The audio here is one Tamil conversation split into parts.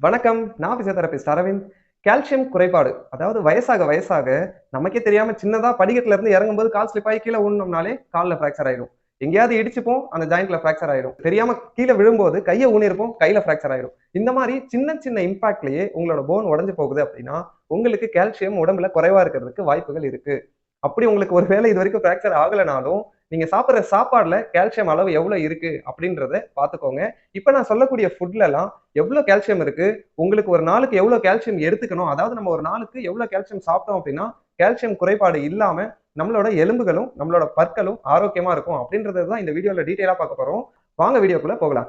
வணக்கம் நான் பிசியோதெரபிஸ்ட் அரவிந்த். கால்சியம் குறைபாடு அதாவது வயசாக வயசாக நமக்கே தெரியாம சின்னதா படிக்கட்டுல இருந்து இறங்கும்போது கால் ஸ்லிப் ஆகி கீழே ஊனோம்னாலே காலில் ஃப்ராக்சர் ஆயிடும் எங்கேயாவது இடிச்சுப்போம் அந்த ஜாயிண்ட்ல ஃப்ராக்சர் ஆயிடும் தெரியாம கீழே விழும்போது கையை ஊனிருப்போம் கையில ஃப்ராக்சர் ஆயிடும் இந்த மாதிரி சின்ன சின்ன இம்பாக்ட்லயே உங்களோட போன் உடஞ்சு போகுது அப்படின்னா உங்களுக்கு கால்சியம் உடம்புல குறைவா இருக்கிறதுக்கு வாய்ப்புகள் இருக்கு. அப்படி உங்களுக்கு ஒரு வேலை இது வரைக்கும் ஃப்ராக்சர் ஆகலைனாலும் நீங்க சாப்பிட்ற சாப்பாடுல கால்சியம் அளவு எவ்வளவு இருக்கு அப்படின்றத பாத்துக்கோங்க இப்ப நான் சொல்லக்கூடிய ஃபுட்ல எல்லாம் எவ்வளவு கால்சியம் இருக்கு உங்களுக்கு ஒரு நாளுக்கு எவ்வளவு கால்சியம் எடுத்துக்கணும் அதாவது நம்ம ஒரு நாளுக்கு எவ்வளவு கால்சியம் சாப்பிட்டோம் அப்படின்னா கால்சியம் குறைபாடு இல்லாம நம்மளோட எலும்புகளும் நம்மளோட பற்களும் ஆரோக்கியமா இருக்கும் அப்படின்றது தான் இந்த வீடியோல டீட்டெயிலா பார்க்க போறோம். வாங்க வீடியோக்குள்ள போகலாம்.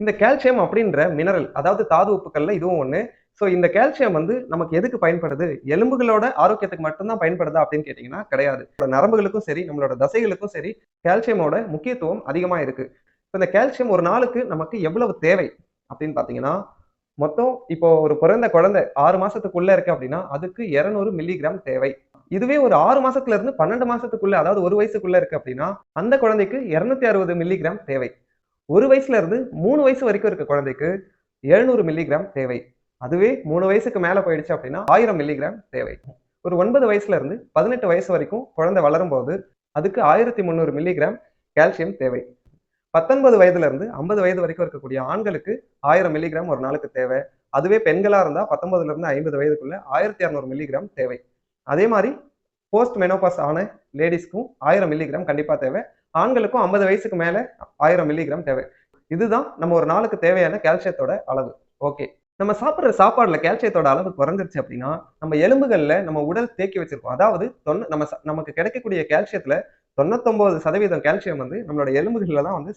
இந்த கால்சியம் அப்படின்ற மினரல் அதாவது தாது உப்புக்கள்ல இதுவும் ஒண்ணு ஸோ இந்த கால்சியம் வந்து நமக்கு எதுக்கு பயன்படுது? எலும்புகளோட ஆரோக்கியத்துக்கு மட்டும்தான் பயன்படுதா அப்படின்னு கேட்டிங்கன்னா கிடையாது. நரம்புகளுக்கும் சரி நம்மளோட தசைகளுக்கும் சரி கால்சியமோட முக்கியத்துவம் அதிகமாக இருக்கு. இப்போ இந்த கால்சியம் ஒரு நாளுக்கு நமக்கு எவ்வளவு தேவை அப்படின்னு பார்த்தீங்கன்னா மொத்தம் இப்போ ஒரு பிறந்த குழந்தை ஆறு மாசத்துக்குள்ள இருக்கு அப்படின்னா அதுக்கு இரநூறு மில்லிகிராம் தேவை. இதுவே ஒரு ஆறு மாசத்துல இருந்து பன்னெண்டு மாசத்துக்குள்ள அதாவது ஒரு வயசுக்குள்ள இருக்கு அப்படின்னா அந்த குழந்தைக்கு இருநூத்தி அறுபது மில்லிகிராம் தேவை. ஒரு வயசுல இருந்து மூணு வயசு வரைக்கும் இருக்க குழந்தைக்கு எழுநூறு மில்லிகிராம் தேவை. அதுவே மூணு வயசுக்கு மேல போயிடுச்சு அப்படின்னா ஆயிரம் மில்லிகிராம் தேவை. ஒரு ஒன்பது வயசுல இருந்து பதினெட்டு வயசு வரைக்கும் குழந்தை வளரும் போது அதுக்கு ஆயிரத்தி முந்நூறு மில்லிகிராம் கால்சியம் தேவை. பத்தொன்பது வயதுல இருந்து ஐம்பது வயது வரைக்கும் இருக்கக்கூடிய ஆண்களுக்கு ஆயிரம் மில்லிகிராம் ஒரு நாளுக்கு தேவை. அதுவே பெண்களா இருந்தா பத்தொன்பதுல இருந்து ஐம்பது வயதுக்குள்ள ஆயிரத்தி இரநூறு மில்லிகிராம் தேவை. அதே மாதிரி போஸ்ட் மெனோபாஸ் ஆன லேடிஸ்க்கும் ஆயிரம் மில்லிகிராம் கண்டிப்பா தேவை. ஆண்களுக்கும் ஐம்பது வயசுக்கு மேல ஆயிரம் மில்லிகிராம் தேவை. இதுதான் நம்ம ஒரு நாளுக்கு தேவையான கால்சியத்தோட அளவு. ஓகே நம்ம சாப்பிட்ற சாப்பாடுல கால்சியத்தோட அளவு குறைஞ்சிருச்சு அப்படின்னா நம்ம எலும்புகள்ல நம்ம உடல் தேக்கி வச்சிருக்கோம். அதாவது தொண்ணூ நம்ம ச- நமக்கு கிடைக்கக்கூடிய கால்சியத்துல தொண்ணூத்தொன்பது சதவீதம் கால்சியம் வந்து நம்மளோட எலும்புகள்ல தான் வந்து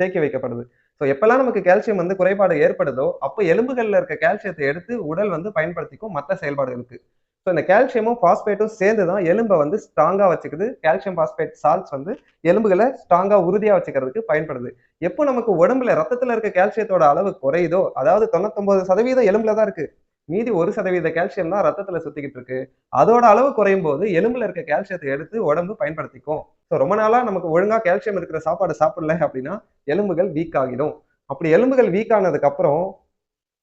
தேக்கி வைக்கப்படுது. ஸோ எப்பெல்லாம் நமக்கு கால்சியம் வந்து குறைபாடு ஏற்படுதோ அப்போ எலும்புகளில் இருக்க கால்சியத்தை எடுத்து உடல் வந்து பயன்படுத்திக்கும் மற்ற செயல்பாடுகளுக்கு. ஸோ இந்த கால்சியமும் பாஸ்பேட்டும் சேர்ந்து தான் எலும்பை வந்து ஸ்ட்ராங்கா வச்சுக்குது. கால்சியம் பாஸ்பேட் சால்ட்ஸ் வந்து எலும்புகளை ஸ்ட்ராங்கா உறுதியா வச்சுக்கிறதுக்கு பயன்படுது. எப்போ நமக்கு உடம்புல ரத்தத்துல இருக்க கால்சியத்தோட அளவு குறையுதோ அதாவது தொண்ணூத்தொன்பது சதவீதம் எலும்புல தான் இருக்கு. மீதி ஒரு சதவீத கால்சியம் தான் ரத்தத்துல சுத்திக்கிட்டு இருக்கு. அதோட அளவு குறையும் போது எலும்புல இருக்க கால்சியத்தை எடுத்து உடம்பு பயன்படுத்திக்கும். ஸோ ரொம்ப நாளா நமக்கு ஒழுங்கா கால்சியம் இருக்கிற சாப்பாடு சாப்பிடல அப்படின்னா எலும்புகள் வீக் ஆகிடும். அப்படி எலும்புகள் வீக் ஆனதுக்கு அப்புறம்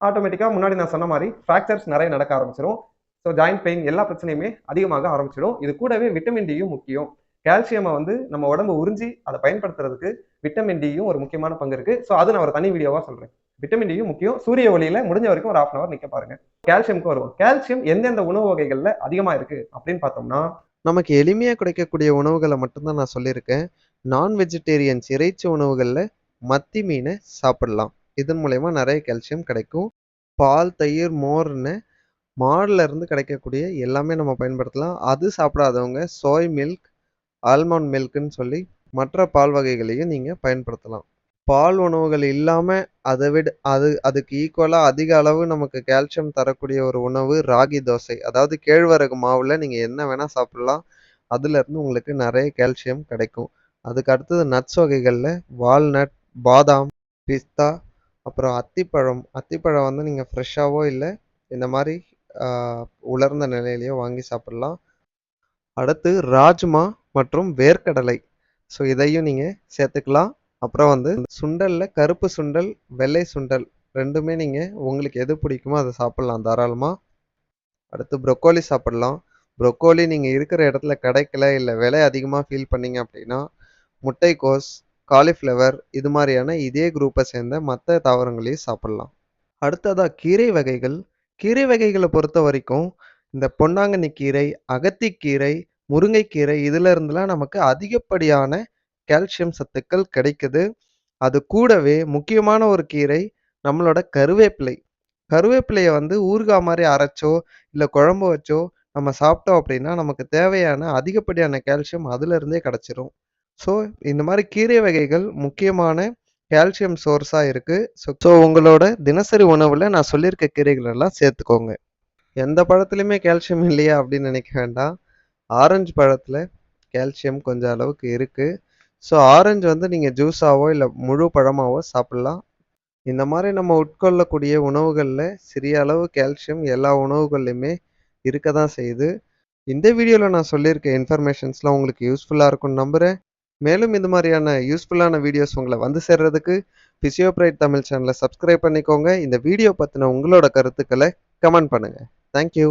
ஆட்டோமேட்டிக்கா முன்னாடி நான் சொன்ன மாதிரி ஃப்ராக்சர்ஸ் நிறைய நடக்க ஆரம்பிச்சிடும் ஸோ ஜாயிண்ட் பெயின் எல்லா பிரச்சனையுமே அதிகமாக ஆரம்பிச்சிடும். இது கூடவே விட்டமின் டியும் முக்கியம். கால்சியமை வந்து நம்ம உடம்பு உறிஞ்சி அதை பயன்படுத்துறதுக்கு விட்டமின் டியும் ஒரு முக்கியமான பங்கு இருக்கு. ஸோ அது நான் ஒரு தனி வீடியோவா சொல்றேன். விட்டமின் டியும் முக்கியம். சூரிய ஒளியில முடிஞ்ச வரைக்கும் ஒரு ஹாஃப் அவர் நிக்க பாருங்க. கால்சியம்க்கு வருவோம். கால்சியம் எந்தெந்த உணவு வகைகள்ல அதிகமா இருக்கு அப்படின்னு பார்த்தோம்னா நமக்கு எளிமையாக கிடைக்கக்கூடிய உணவுகளை மட்டும்தான் நான் சொல்லியிருக்கேன். நான் வெஜிடேரியன்ஸ் இறைச்சி உணவுகளில் மத்தி மீனை சாப்பிடலாம். இதன் மூலயமா நிறைய கால்சியம் கிடைக்கும். பால் தயிர் மோர்னு மாடுல இருந்து கிடைக்கக்கூடிய எல்லாமே நம்ம பயன்படுத்தலாம். அது சாப்பிடாதவங்க சோய் மில்க் ஆல்மண்ட் மில்க்குன்னு சொல்லி மற்ற பால் வகைகளையும் நீங்கள் பயன்படுத்தலாம். பால் உணவுகள் இல்லாமல் அதை விட அது அதுக்கு ஈக்குவலாக அதிக அளவு நமக்கு கால்சியம் தரக்கூடிய ஒரு உணவு ராகி தோசை. அதாவது கேழ்வரகு மாவில் நீங்கள் என்ன வேணால் சாப்பிடலாம். அதுலேருந்து உங்களுக்கு நிறைய கால்சியம் கிடைக்கும். அதுக்கு அடுத்தது நட்ஸ் வகைகளில் வால்நட் பாதாம் பிஸ்தா அப்புறம் அத்திப்பழம். அத்திப்பழம் வந்து நீங்கள் ஃப்ரெஷ்ஷாவோ இல்லை இந்த மாதிரி உலர்ந்த நிலையிலையோ வாங்கி சாப்பிடலாம். அடுத்து ராஜ்மா மற்றும் வேர்க்கடலை. ஸோ இதையும் நீங்கள் சேர்த்துக்கலாம். அப்புறம் வந்து சுண்டலில் கருப்பு சுண்டல் வெள்ளை சுண்டல் ரெண்டுமே நீங்கள் உங்களுக்கு எது பிடிக்குமோ அதை சாப்பிட்லாம் தாராளமாக அடுத்து ப்ரொக்கோலி சாப்பிடலாம். ப்ரொக்கோலி நீங்கள் இருக்கிற இடத்துல கிடைக்கல இல்லை விலை அதிகமாக ஃபீல் பண்ணீங்க அப்படின்னா முட்டைக்கோஸ் காலிஃப்ளவர் இது மாதிரியான இதே குரூப்பை சேர்ந்த மற்ற தாவரங்களையும் சாப்பிட்லாம். அடுத்ததாக கீரை வகைகள். கீரை வகைகளை பொறுத்த வரைக்கும் இந்த பொன்னாங்கண்ணி கீரை அகத்திக்கீரை முருங்கைக்கீரை இதுல இருந்துலாம் நமக்கு அதிகப்படியான கால்சியம் சத்துக்கள் கிடைக்குது. அது கூடவே முக்கியமான ஒரு கீரை நம்மளோட கருவேப்பிலை. கருவேப்பிலையை வந்து ஊறுகாய் மாதிரி அரைச்சோ இல்லை குழம்பு வச்சோ நம்ம சாப்பிட்டோம் அப்படின்னா நமக்கு தேவையான அதிகப்படியான கால்சியம் அதுலேருந்தே கிடச்சிரும். ஸோ இந்த மாதிரி கீரை வகைகள் முக்கியமான கால்சியம் சோர்ஸாக இருக்குது ஸோ ஸோ உங்களோட தினசரி உணவில் நான் சொல்லியிருக்க கீரைகள் எல்லாம் சேர்த்துக்கோங்க. எந்த பழத்துலையுமே கால்சியம் இல்லையா அப்படின்னு நினைக்க வேண்டாம். ஆரஞ்சு பழத்தில் கால்சியம் கொஞ்சம் அளவுக்கு இருக்குது ஸோ ஆரஞ்சு வந்து நீங்கள் ஜூஸாவோ இல்லை முழு பழமாவோ சாப்பிட்லாம். இந்த மாதிரி நம்ம உட்கொள்ளக்கூடிய உணவுகளில் சிறிய அளவு கால்சியம் எல்லா உணவுகள்லையுமே இருக்க தான் செய்யுது. இந்த வீடியோவில் நான் சொல்லியிருக்க இன்ஃபர்மேஷன்ஸ்லாம் உங்களுக்கு யூஸ்ஃபுல்லாக இருக்கும்னு நம்புகிறேன் மேலும் இந்த மாதிரியான யூஸ்ஃபுல்லான வீடியோஸ் உங்களை வந்து சேர்றதுக்கு ஃபிசியோபிரைட் தமிழ் சேனலை சப்ஸ்கிரைப் பண்ணிக்கோங்க. இந்த வீடியோ பற்றின உங்களோட கருத்துக்களை கமெண்ட் பண்ணுங்கள் தேங்க்யூ